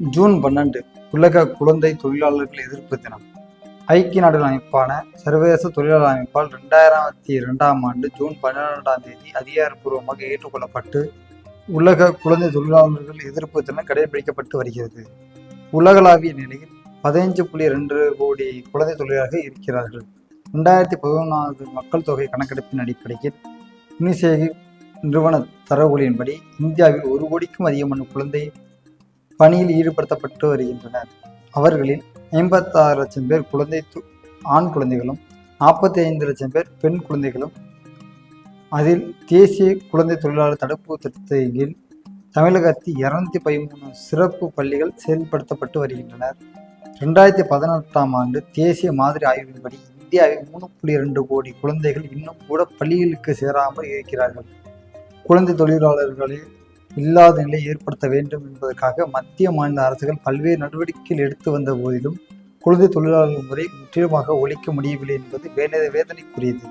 June பன்னெண்டு உலக குழந்தை தொழிலாளர்கள் எதிர்ப்பு தினம். ஐக்கிய நாடுகள் அமைப்பான சர்வதேச தொழிலாளர் அமைப்பால் ரெண்டாயிரத்தி இரண்டாம் ஆண்டு ஜூன் பன்னிரெண்டாம் தேதி அதிகாரப்பூர்வமாக ஏற்றுக்கொள்ளப்பட்டு உலக குழந்தை தொழிலாளர்கள் எதிர்ப்பு தினம் கடைபிடிக்கப்பட்டு வருகிறது. உலகளாவிய நிலையில் பதினைஞ்சு புள்ளி ரெண்டு கோடி குழந்தை தொழிலாளர்கள் இருக்கிறார்கள். ரெண்டாயிரத்தி பதினொன்றாவது மக்கள் தொகை கணக்கெடுப்பின் அடிப்படையில் யுனிசெஃப் நிறுவன தரவுகளின்படி இந்தியாவில் ஒரு கோடிக்கும் அதிகமான குழந்தை பணியில் ஈடுபடுத்தப்பட்டு வருகின்றனர். அவர்களில் ஐம்பத்தாறு லட்சம் பேர் குழந்தை ஆண் குழந்தைகளும் நாற்பத்தி ஐந்து லட்சம் பேர் பெண் குழந்தைகளும். அதில் தேசிய குழந்தை தொழிலாளர் தடுப்பு திட்டத்தின் கீழ் தமிழகத்தில் இரநூத்தி பதிமூணு சிறப்பு பள்ளிகள் செயல்படுத்தப்பட்டு வருகின்றனர். ரெண்டாயிரத்தி பதினெட்டாம் ஆண்டு தேசிய மாதிரி ஆய்வின்படி இந்தியாவில் மூணு புள்ளி இரண்டு கோடி குழந்தைகள் இன்னும் கூட பள்ளிகளுக்கு சேராமல் இருக்கிறார்கள். குழந்தை தொழிலாளர்களில் இல்லாத நிலை ஏற்படுத்த வேண்டும் என்பதற்காக மத்திய மாநில அரசுகள் பல்வேறு நடவடிக்கைகள் எடுத்து வந்த போதிலும் குழந்தை தொழிலாளர் முறை முற்றிலுமாக ஒழிக்க முடியவில்லை என்பது வேதனை வேதனைக்குரியது.